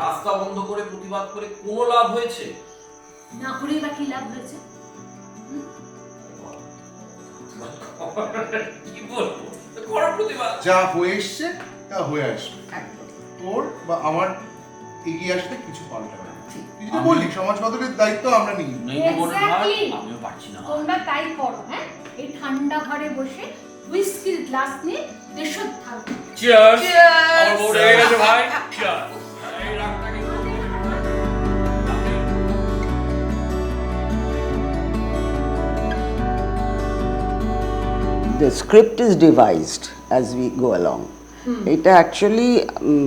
রাস্তা বন্ধ করে প্রতিবাদ করে কোনো লাভ হয়েছে? না করেই বা কি লাভ হয়েছে? কি বলব? করো প্রতিবাদ। যা হয়ে এসছে তা হয়ে আসবে। তোর বা আমার এগিয়ে আসতে কিছু পাল্টা হবে তুই বললি সমাজ বদলের দায়িত্ব আমরা নিই. আমিও পারছি না। তোমরা তাই করো হ্যাঁ? এই ঠান্ডা ঘরে বসে হুইস্কির গ্লাস নিয়ে দেশত থাকো। চিয়ার্স আমার বউ রেগে গেছে ভাই। Cheers the script is devised as we go along. এটা অ্যাকচুয়ালি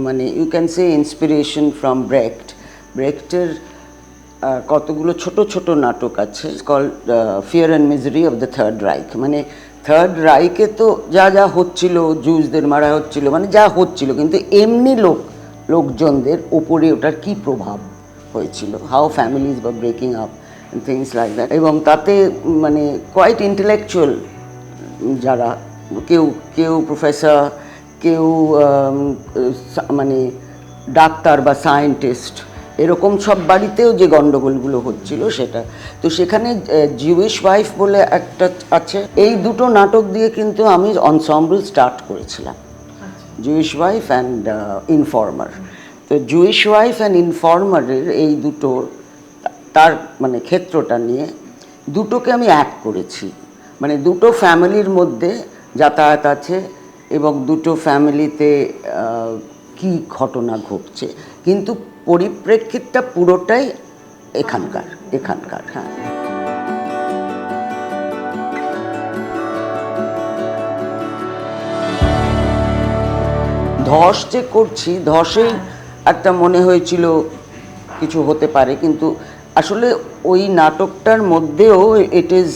মানে you can say inspiration from Brecht ব্রেক্টের কতগুলো ছোট ছোট নাটক আছে call fear and misery of the third Reich মানে থার্ড রাইকে তো যা যা হচ্ছিল জুজদের মারা হচ্ছিল মানে যা হচ্ছিল কিন্তু এমনি লোক লোকজনদের ওপরে ওটার কি প্রভাব হয়েছিল? হাউ ফ্যামিলিজ বা breaking up things like that এবং তাতে মানে কোয়াইট ইন্টেলেকচুয়াল যারা, কেউ কেউ প্রফেসর কেউ মানে ডাক্তার বা সায়েন্টিস্ট এরকম সব বাড়িতেও যে গণ্ডগোলগুলো হচ্ছিল সেটা। তো সেখানে জিউইশ ওয়াইফ বলে একটা আছে। এই দুটো নাটক দিয়ে কিন্তু আমি অনসম্বল স্টার্ট করেছিলাম। জুইশ ওয়াইফ অ্যান্ড ইনফর্মার তো জুইশ ওয়াইফ অ্যান্ড ইনফর্মারের এই দুটো, তার মানে ক্ষেত্রটা নিয়ে দুটোকে আমি এক করেছি। মানে দুটো ফ্যামিলির মধ্যে যাতায়াত আছে এবং দুটো ফ্যামিলিতে কি ঘটনা ঘটছে। কিন্তু পরিপ্রেক্ষিতটা পুরোটাই এখানকার এখানকার হ্যাঁ। ধস যে করছি ধসেই একটা মনে হয়েছিল কিছু হতে পারে কিন্তু আসলে ওই নাটকটার মধ্যেও it is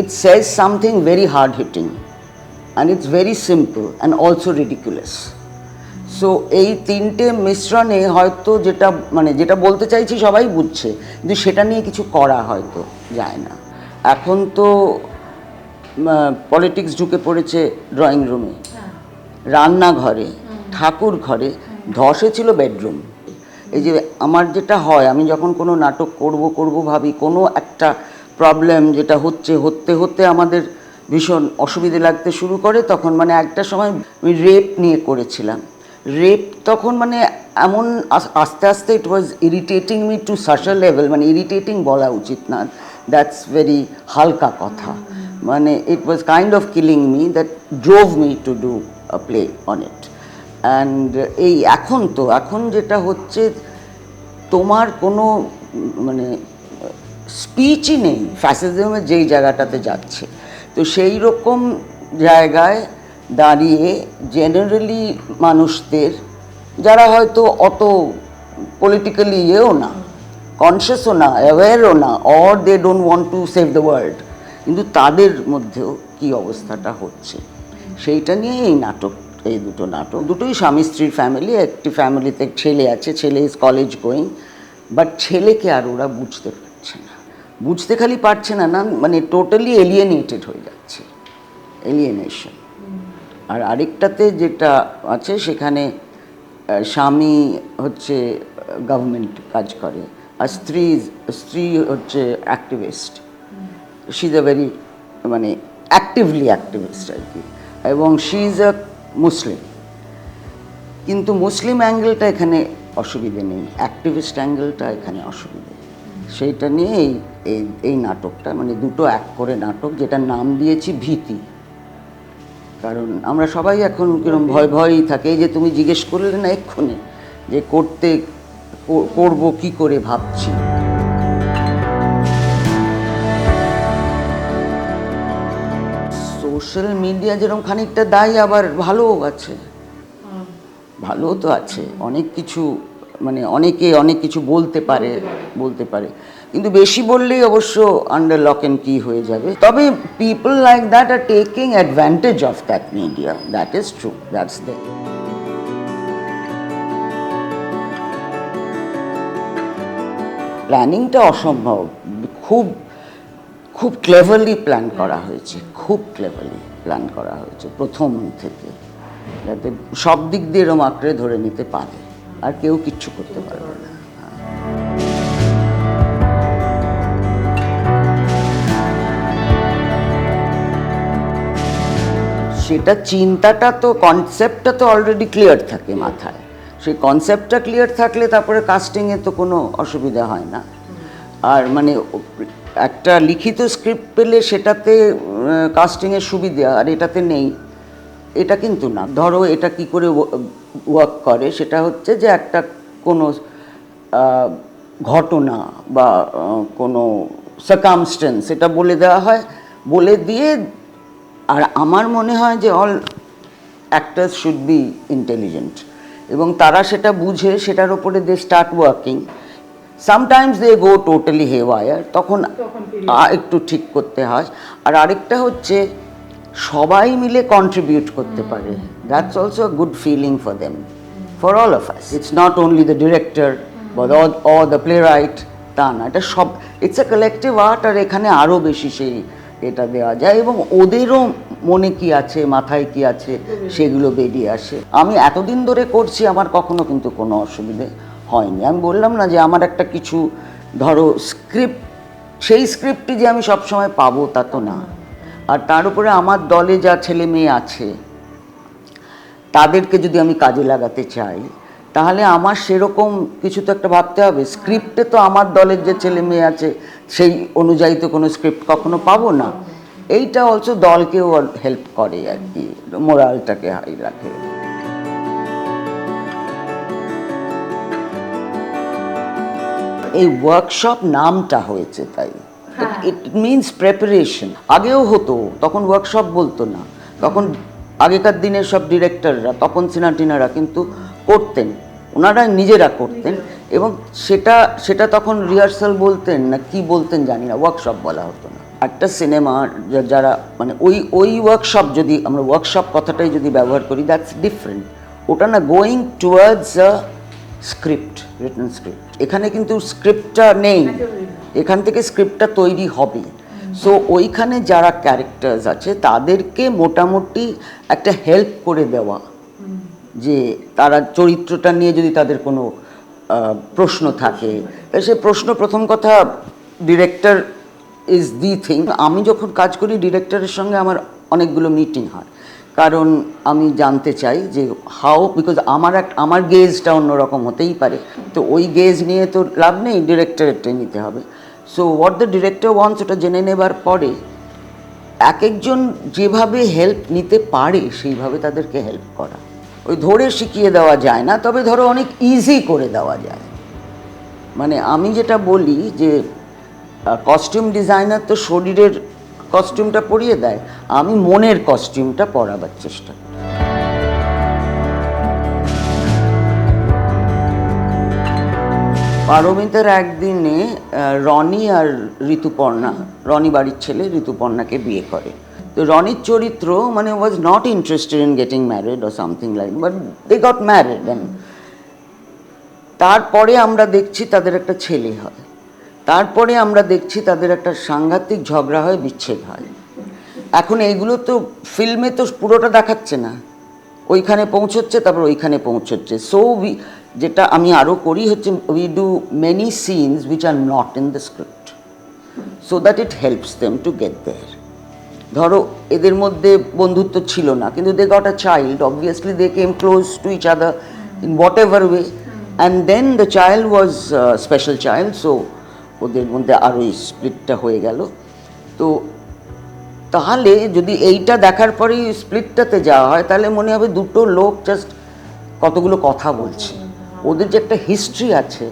it says something very hard hitting and it's very simple and also ridiculous so এই তিনটে মিশ্রণে হয়তো যেটা মানে যেটা বলতে চাইছি সবাই বুঝছে কিন্তু সেটা নিয়ে কিছু করা হয়তো যায় না। এখন তো পলিটিক্স ঢুকে পড়েছে ড্রয়িং রুমে রান্নাঘরে। ঠাকুর ঘরে ধসে ছিল বেডরুম। এই যে আমার যেটা হয়, আমি যখন কোনো নাটক করব করব ভাবি, কোনো একটা প্রবলেম যেটা হচ্ছে, হতে হতে আমাদের ভীষণ অসুবিধে লাগতে শুরু করে, তখন মানে একটা সময় আমি রেপ নিয়ে করেছিলাম। রেপ তখন মানে এমন আস্তে আস্তে it was irritating me to such level মানে ইরিটেটিং বলা উচিত না দ্যাটস ভেরি হালকা কথা। মানে it was kind of killing me that drove me to do a play on it and এই এখন তো, এখন যেটা হচ্ছে, তোমার কোনো মানে স্পিচই নেই ফ্যাসিজমের যেই জায়গাটাতে যাচ্ছে। তো সেই রকম জায়গায় দাঁড়িয়ে জেনারেলি মানুষদের, যারা হয়তো অত পলিটিক্যালি ইয়েও না কনসিয়াসও না অ্যাওয়ারও না or they don't want to save the world কিন্তু তাদের মধ্যেও কি অবস্থাটা হচ্ছে? সেইটা নিয়ে এই নাটক এই দুটো নাটক। দুটোই স্বামী স্ত্রীর ফ্যামিলি একটি ফ্যামিলিতে ছেলে আছে, ছেলে ইজ কলেজ গোয়িং বাট ছেলেকে আর ওরা বুঝতে পারছে না। বুঝতে খালি পারছে না না মানে টোটালি এলিয়েনেটেড হয়ে যাচ্ছে। এলিয়েনেশন আর আরেকটাতে যেটা আছে, সেখানে স্বামী হচ্ছে গভর্নমেন্ট কাজ করে, আর স্ত্রী স্ত্রী হচ্ছে activist she is a very মানে অ্যাক্টিভলি অ্যাক্টিভিস্ট আর কি। এবং শি ইজ আ মুসলিম। কিন্তু মুসলিম অ্যাঙ্গেলটা এখানে অসুবিধে নেই, অ্যাক্টিভিস্ট অ্যাঙ্গেলটা এখানে অসুবিধে সেইটা নিয়ে এই এই নাটকটা মানে দুটো এক করে নাটক, যেটার নাম দিয়েছি ভীতি। কারণ আমরা সবাই এখন কিরম ভয়, ভয়ই থাকে। যে তুমি জিজ্ঞেস করলে না এক্ষুনি, যে করতে করব কি করে ভাবছি। সোশ্যাল মিডিয়া যেরকম খানিকটা দায়ী, আবার ভালোও আছে। ভালো তো আছে। অনেক কিছু মানে অনেকে অনেক কিছু বলতে পারে বলতে পারে। কিন্তু বেশি বললেই অবশ্য আন্ডার লক অ্যান্ড কি হয়ে যাবে। তবে people like that are taking advantage of that media that is true that's the প্ল্যানিংটা অসম্ভব। খুব খুব ক্লেভারলি প্ল্যান করা হয়েছে, খুব ক্লেভারলি প্ল্যান করা হয়েছে, প্রথম থেকে। যাতে সব দিক দিয়ে এরম আঁকড়ে ধরে নিতে পারে, আর কেউ কিচ্ছু করতে পারবে না। সেটা চিন্তাটা তো কনসেপ্টটা তো অলরেডি ক্লিয়ার থাকে মাথায়। সেই কনসেপ্টটা ক্লিয়ার থাকলে তারপরে কাস্টিংয়ে তো কোনো অসুবিধা হয় না। আর মানে একটা লিখিত স্ক্রিপ্ট পেলে সেটাতে কাস্টিংয়ের সুবিধা, আর এটাতে নেই। এটা কিন্তু না। ধরো এটা কি করে ওয়ার্ক করে, সেটা হচ্ছে যে একটা কোনো ঘটনা বা কোনো সার্কামস্টেন্স এটা বলে দেওয়া হয়। বলে দিয়ে, আর আমার মনে হয় যে all actors should be intelligent এবং তারা সেটা বুঝে, সেটার ওপরে they start working sometimes they go totally haywire তখন একটু ঠিক করতে হয়। আর আরেকটা হচ্ছে সবাই মিলে কন্ট্রিবিউট করতে পারে। That's also a good feeling for them for all of us it's not only the director or the play right তা না এটা সব ইটস এ কালেকটিভ আর্ট আর এখানে আরও বেশি সেই এটা দেওয়া যায়। এবং ওদেরও মনে কি আছে মাথায় কি আছে সেগুলো বেরিয়ে আসে। আমি এতদিন ধরে করছি আমার কখনো কিন্তু কোনো অসুবিধে হয়নি। আমি বললাম না যে আমার একটা কিছু, ধরো স্ক্রিপ্ট সেই স্ক্রিপ্টটি যে আমি সবসময় পাবো তা তো না। আর তার উপরে আমার দলে যা ছেলে মেয়ে আছে, তাদেরকে যদি আমি কাজে লাগাতে চাই, তাহলে আমার সেরকম কিছু তো একটা ভাবতে হবে। স্ক্রিপ্টে তো আমার দলের যে ছেলে মেয়ে আছে, সেই অনুযায়ী তো কোনো স্ক্রিপ্ট কখনো পাবো না। এইটা অলসো দলকেও হেল্প করে আর কি মোরালটাকে হাই রাখে। এই ওয়ার্কশপ নামটা হয়েছে তাই। ইট মিনস প্রেপারেশন আগেও হতো তখন ওয়ার্কশপ বলতো না। তখন আগেকার দিনের সব ডিরেক্টররা তখন সিনাটিনারা কিন্তু করতেন। ওনারা নিজেরা করতেন এবং সেটা সেটা তখন রিহার্সাল বলতেন না কি বলতেন জানি না ওয়ার্কশপ বলা হতো না। একটা সিনেমা যারা মানে ওই ওই ওয়ার্কশপ যদি আমরা ওয়ার্কশপ কথাটাই যদি ব্যবহার করি দ্যাটস ডিফারেন্ট ওটা না going towards a script written script এখানে কিন্তু স্ক্রিপ্টটা নেই। এখান থেকে স্ক্রিপ্টটা তৈরি হবে। সো ওইখানে যারা ক্যারেক্টার্স আছে, তাদেরকে মোটামুটি একটা হেল্প করে দেওয়া। যে তারা চরিত্রটা নিয়ে যদি তাদের কোনো প্রশ্ন থাকে। সে প্রশ্ন প্রথম কথা ডিরেক্টর ইজ দি থিং আমি যখন কাজ করি ডিরেক্টরের সঙ্গে আমার অনেকগুলো মিটিং হয়। কারণ আমি জানতে চাই যে হাউ বিকজ আমার এক, আমার গেজটা অন্যরকম হতেই পারে। তো ওই গেজ নিয়ে তো লাভ নেই ডিরেক্টরেরটা নিতে হবে। So what the director wants ওটা জেনে নেবার পরে এক একজন যেভাবে হেল্প নিতে পারে, সেইভাবে তাদেরকে হেল্প করা। ওই ধরে শিখিয়ে দেওয়া যায় না, তবে ধরো অনেক ইজি করে দেওয়া যায়। মানে আমি যেটা বলি যে কস্টিউম ডিজাইনার তো শরীরের কস্টিউমটা পরিয়ে দেয়। আমি মনের কস্টিউমটা পরাবার চেষ্টা পারমিতার একদিনে রনি আর ঋতুপর্ণা, রনি বাড়ির ছেলে ঋতুপর্ণাকে বিয়ে করে। তো রনির চরিত্র মানে was not interested in getting married or something like but they got married and তারপরে আমরা দেখছি তাদের একটা ছেলে হয়। তারপরে আমরা দেখছি তাদের একটা সাংঘাতিক ঝগড়া হয়, বিচ্ছেদ হয়। এখন এইগুলো তো ফিল্মে তো পুরোটা দেখাচ্ছে না। ওইখানে পৌঁছচ্ছে, তারপর ওইখানে পৌঁছচ্ছে। সো উই যেটা আমি আরও করি হচ্ছে we do many scenes which are not in the script so that it helps them to get there ধরো, এদের মধ্যে বন্ধুত্ব ছিল না, কিন্তু they got a child obviously they came close to each other in whatever way and then the child was special child so ওদের মধ্যে আরও স্প্লিটটা হয়ে গেল। তো তাহলে যদি এইটা দেখার পরেই স্প্লিটটাতে যাওয়া হয় তাহলে মনে হবে দুটো লোক জাস্ট কতগুলো কথা বলছে। ওদের যে একটা হিস্ট্রি আছে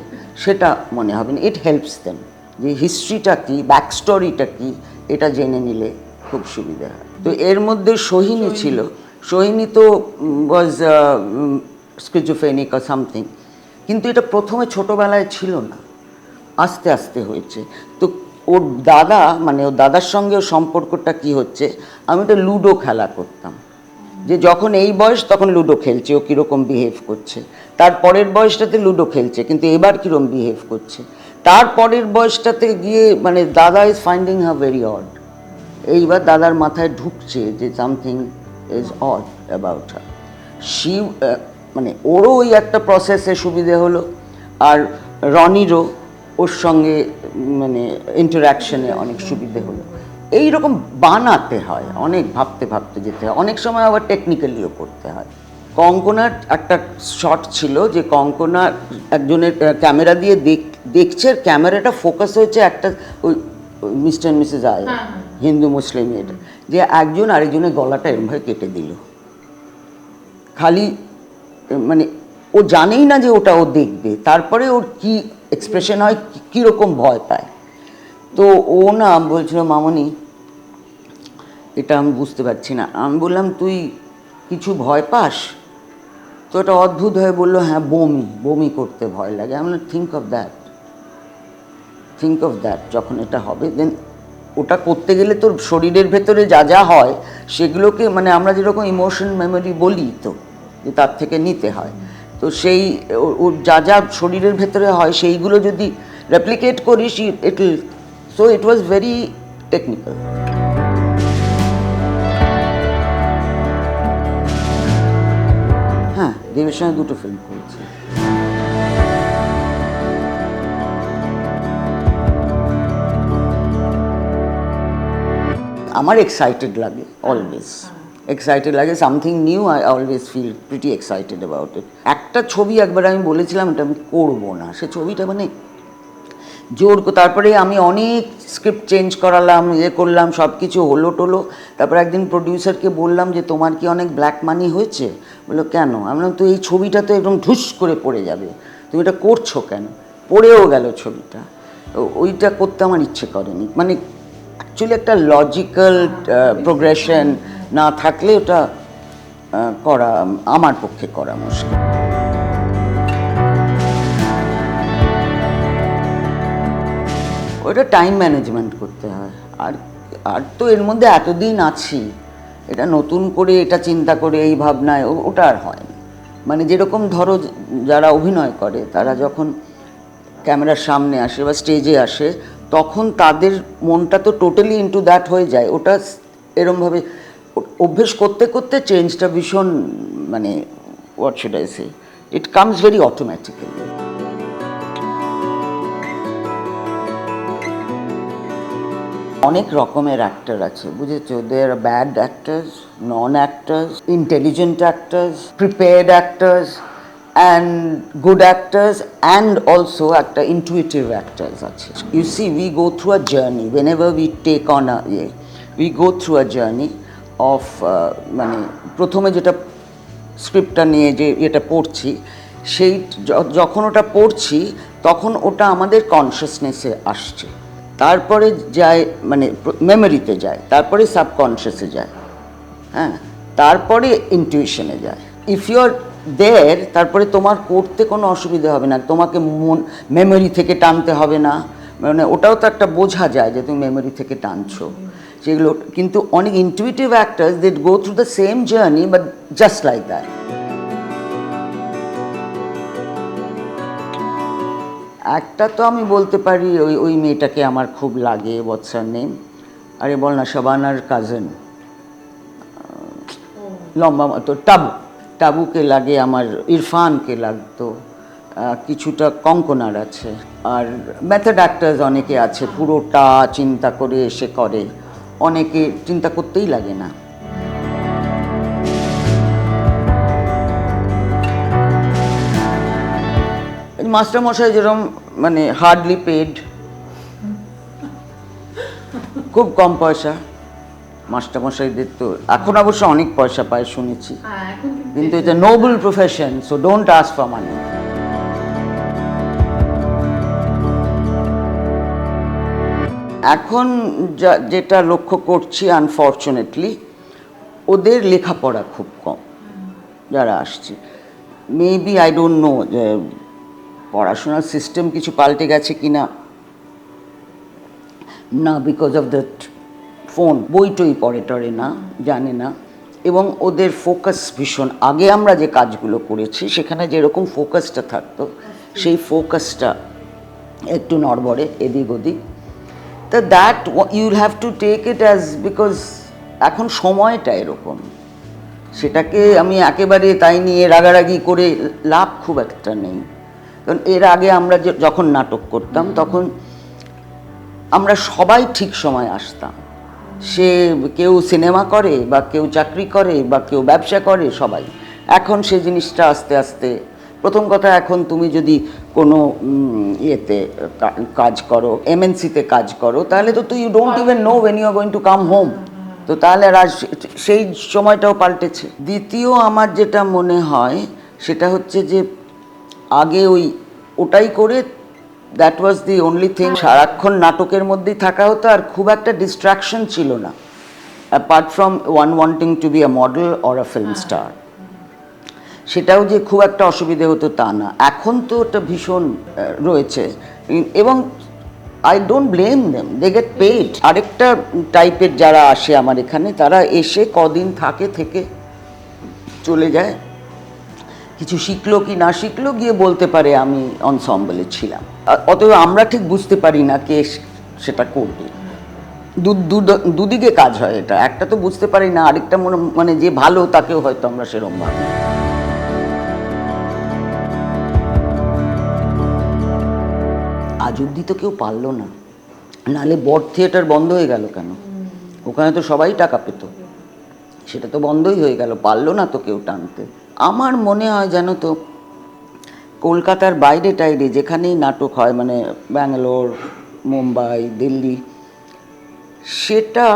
সেটা মনে হবে না। ইট হেল্পস দেন যে হিস্ট্রিটা কি ব্যাক স্টোরিটা কি এটা জেনে নিলে খুব সুবিধা হয়। তো এর মধ্যে সোহিনী ছিল। সোহিনী তো ওয়াজ স্কিজোফেনিক আর সামথিং কিন্তু এটা প্রথমে ছোটোবেলায় ছিল না। আস্তে আস্তে হয়েছে। তো ওর দাদা মানে ওর দাদার সঙ্গে ওর সম্পর্কটা কি হচ্ছে, আমি একটা লুডো খেলা করতাম। যে যখন এই বয়স তখন লুডো খেলছে, ও কীরকম বিহেভ করছে। তার পরের বয়সটাতে লুডো খেলছে, কিন্তু এবার কীরকম বিহেভ করছে। তার পরের বয়সটাতে গিয়ে মানে দাদা is finding her very odd এইবার দাদার মাথায় ঢুকছে যে something is odd about her she মানে ওরও ওই একটা প্রসেসে সুবিধে হলো, আর রনিরও ওর সঙ্গে মানে ইন্টারাকশনে অনেক সুবিধে হলো। এই রকম বানাতে হয় অনেক ভাবতে ভাবতে যেতে হয়। অনেক সময় আবার টেকনিক্যালিও করতে হয়। কঙ্কনার একটা শট ছিল যে কঙ্কনা একজনের ক্যামেরা দিয়ে দেখ- দেখছে ক্যামেরাটা ফোকাস হয়েছে একটা ওই মিস্টার মিসেস আয় হিন্দু মুসলিম এটা যে একজন আরেকজনের গলাটা এরমভাবে কেটে দিল। খালি মানে ও জানেই না যে ওটা ও দেখবে। তারপরে ওর কি এক্সপ্রেশন হয়, কীরকম ভয় পায়। তো ও না বলছিল মামনি, এটা আমি বুঝতে পারছি না। আমি বললাম, তুই কিছু ভয় পাস? তো এটা অদ্ভুত হয়ে বলল হ্যাঁ বমি বমি করতে ভয় লাগে। আমি think of that think of that যখন এটা হবে দেন ওটা করতে গেলে তোর শরীরের ভেতরে যা যা হয়, সেগুলোকে মানে আমরা যেরকম ইমোশন মেমোরি বলি তো, যে তার থেকে নিতে হয়। তো সেই ওর যা যা শরীরের ভেতরে হয় সেইগুলো যদি রেপ্লিকেট করিস it so it was very technical হ্যাঁ দেবের সঙ্গে দুটো ফিল্ম করেছি। আমার এক্সাইটেড লাগে অলওয়েজ এক্সাইটেড লাগে something new I always feel pretty excited about it একটা ছবি একবার আমি বলেছিলাম, এটা আমি করব না। সে ছবিটা মানে জোর তারপরে আমি অনেক স্ক্রিপ্ট চেঞ্জ করালাম ইয়ে করলাম সব কিছু হলো টলো। তারপর একদিন প্রডিউসারকে বললাম যে, তোমার কি অনেক ব্ল্যাক মানি হয়েছে? বলল, কেন? আমি তো এই ছবিটা তো একদম ঢুস করে পড়ে যাবে। তুমি এটা করছ কেন? পড়েও গেল ছবিটা। ওইটা করতে আমার ইচ্ছে করেনি। মানে অ্যাকচুয়ালি একটা লজিক্যাল প্রোগ্রেশন না থাকলে ওটা করা আমার পক্ষে করা মুশকিল। ওটা টাইম ম্যানেজমেন্ট করতে হয়। আর আর তো এর মধ্যে এতদিন আছি, এটা নতুন করে এটা চিন্তা করে, এই ভাবনায় ওটা আর হয় না। মানে যেরকম ধরো যারা অভিনয় করে, তারা যখন ক্যামেরার সামনে আসে বা স্টেজে আসে, তখন তাদের মনটা তো টোটালি ইনটু দ্যাট হয়ে যায়। ওটা এরমভাবে অভ্যেস করতে করতে চেঞ্জটা ভীষণ মানে what should I say it comes very automatically অনেক রকমের অ্যাক্টর আছে, বুঝেছ? There bad actors non actors intelligent actors prepared actors and good actors and also একটা ইন্টুইটিভ অ্যাক্টার্স আছে। You see we go through a journey whenever we take on a ইয়ে we go through a journey of মানে প্রথমে যেটা স্ক্রিপ্টটা নিয়ে যে এটা পড়ছি, সেই যখন ওটা পড়ছি, তখন ওটা আমাদের কনসিয়াসনেসে আসছে। তারপরে যায় মানে মেমোরিতে যায়, তারপরে সাবকনশিয়াসে যায় হ্যাঁ? তারপরে ইনটিউশনে যায়। ইফ ইউ আর দের তারপরে তোমার করতে কোনো অসুবিধা হবে না, তোমাকে মন মেমোরি থেকে টানতে হবে না। মানে ওটাও তো একটা বোঝা যায় যে তুমি মেমোরি থেকে টানছো। সেগুলো কিন্তু অনেক intuitive actors that go through the same journey but just like that একটা তো আমি বলতে পারি ওই ওই মেয়েটাকে আমার খুব লাগে বৎসার নেম আরে বল না শাবানার কাজেন লম্বা মতো টাবু টাবুকে লাগে আমার ইরফানকে লাগতো। কিছুটা কঙ্কনার আছে। আর মেথড অ্যাক্টার্স অনেকে আছে পুরোটা চিন্তা করে এসে করে। অনেকে চিন্তা করতেই লাগে না। মাস্টার মশাই যেরকম মানে হার্ডলি পেড খুব কম পয়সা। মাস্টার মশাইদের তো এখন অবশ্য অনেক পয়সা পায় শুনেছি। হ্যাঁ কিন্তু এটা noble profession so don't ask for money এখন যা, যেটা লক্ষ্য করছি আনফর্চুনেটলি ওদের লেখাপড়া খুব কম, যারা আসছে। মেবি আই ডোন্ট নো যে পড়াশোনার সিস্টেম কিছু পাল্টে গেছে কি না না বিকজ অফ দ্যাট ফোন বই টই পড়ে টরে না, জানে না। এবং ওদের ফোকাস ভীষণ। আগে আমরা যে কাজগুলো করেছি, সেখানে যেরকম ফোকাসটা থাকতো, সেই ফোকাসটা একটু নড়বড়ে, এদিক ওদিক। তা that you'll have to take it as because এখন সময়টা এরকম। সেটাকে আমি একেবারে তাই নিয়ে রাগারাগি করে লাভ খুব একটা নেই। কারণ এর আগে আমরা যখন নাটক করতাম তখন আমরা সবাই ঠিক সময় আসতাম। সে কেউ সিনেমা করে বা কেউ চাকরি করে বা কেউ ব্যবসা করে সবাই। এখন সে জিনিসটা আস্তে আস্তে প্রথম কথা এখন তুমি যদি কোনো ইয়েতে কাজ করো এমএনসিতে কাজ করো তাহলে তো তুই you don't even know when you are going to come home তো তাহলে আর সেই সময়টাও পাল্টেছে। দ্বিতীয় আমার যেটা মনে হয় সেটা হচ্ছে যে আগে ওই ওটাই করে that was the only thing সারাক্ষণ নাটকের মধ্যেই থাকা হতো আর খুব একটা ডিস্ট্রাকশন ছিল না। Apart from one wanting to be a model or a film star সেটাও যে খুব একটা অসুবিধে হতো তা না। এখন তো ওটা ভীষণ রয়েছে। এবং I don't blame them they get paid আরেকটা টাইপের যারা আসে আমার এখানে, তারা এসে কদিন থাকে, থেকে চলে যায়। কিছু শিখলো কি না শিখলো, গিয়ে বলতে পারে আমি অনসম্বলে ছিলাম। অতএব আমরা ঠিক বুঝতে পারি না কে সেটা করবে। দুদিকে কাজ হয় এটা। একটা তো বুঝতে পারি না, আরেকটা মনে মানে যে ভালো, তাকেও হয়তো আমরা সেরকম ভাবি আজ তো কেউ পারল না। নালে বট থিয়েটার বন্ধ হয়ে গেল কেন? ওখানে তো সবাই টাকা পেত। সেটা তো বন্ধই হয়ে গেল, পারল না তো কেউ টানতে। আমার মনে হয় যেন তো কলকাতার বাইরে টাইরে যেখানেই নাটক হয় মানে ব্যাঙ্গালোর, মুম্বাই, দিল্লি, সেটা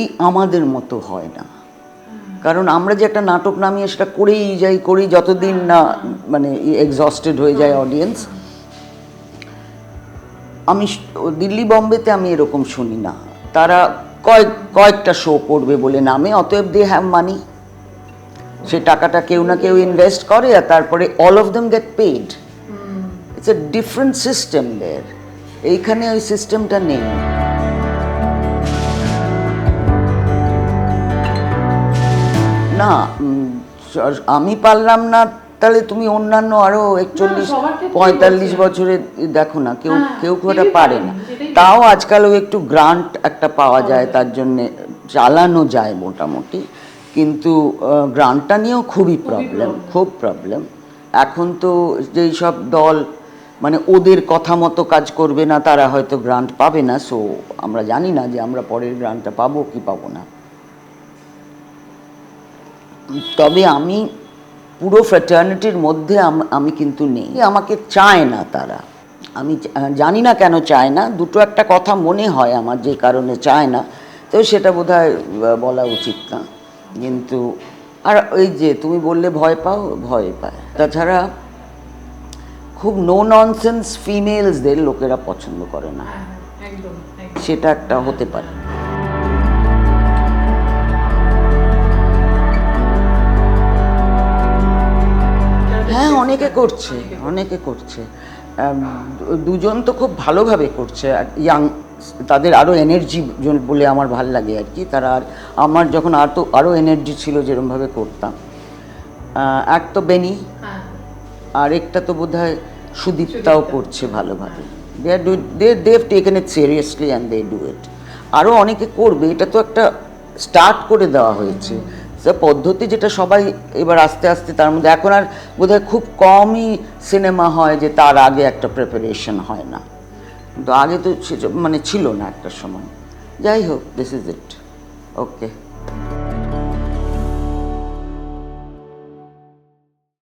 এই আমাদের মতো হয় না। কারণ আমরা যে একটা নাটক নামিয়ে সেটা করেই যাই, করেই যতদিন না মানে এক্সস্টেড হয়ে যায় অডিয়েন্স আমি দিল্লি বম্বেতে আমি এরকম শুনি না। তারা কয়েক কয়েকটা শো করবে বলে নামে অতএব দে হ্যাভ মানি সে টাকাটা কেউ না কেউ ইনভেস্ট করে আর তারপরে all of them get paid it's a different system there এইখানে ওই সিস্টেমটা নেই। না আমি পারলাম না তাহলে তুমি অন্যান্য আরও একচল্লিশ পঁয়তাল্লিশ। বছরের দেখো না কেউ হ্যাঁ, কেউ খুব একটা পারে না। তাও আজকাল ওই একটু গ্রান্ট একটা পাওয়া যায় তার জন্যে চালানো যায় মোটামুটি। কিন্তু গ্রান্টটা নিয়েও খুবই প্রবলেম খুব প্রবলেম এখন তো যেই সব দল মানে ওদের কথা মতো কাজ করবে না তারা হয়তো গ্রান্ট পাবে না সো আমরা জানি না যে আমরা পরের গ্রান্টটা পাবো কি পাবো না। তবে আমি পুরো ফ্র্যাটার্নিটির মধ্যে আম- কিন্তু নেই। আমাকে চায় না তারা। আমি জানি না কেন চায় না। দুটো একটা কথা মনে হয় আমার যে কারণে চায় না তো সেটা আহ, বলা উচিত না। কিন্তু আর ওই যে তুমি বললে ভয় পাও ভয় পায়। তাছাড়া খুব নো ননসেন্স ফিমেলসদের লোকেরা পছন্দ করে না। হ্যাঁ, একদম। সেটা একটা হতে পারে। অনেকে করছে অনেকে করছে। দুজন তো খুব ভালোভাবে করছে ইয়াং তাদের আরও এনার্জি বলে আমার ভালো লাগে আর কি। তারা আর আমার যখন আর তো আরও এনার্জি ছিল যেরমভাবে করতাম। এক তো বেনি হ্যাঁ। আর একটা তো বোধ হয় সুদীপ্তাও করছে ভালোভাবে। They are do they they've taken it seriously and they do it আরও অনেকে করবে এটা তো একটা স্টার্ট করে দেওয়া হয়েছে। পদ্ধতি যেটা সবাই এবার আস্তে আস্তে তার মধ্যে, এখন আর বোধহয় খুব কমই সিনেমা হয় যে তার আগে একটা প্রিপারেশন হয় না। কিন্তু আগে তো মানে ছিল না একটা সময়। যাই হোক দিস ইজ ইট ওকে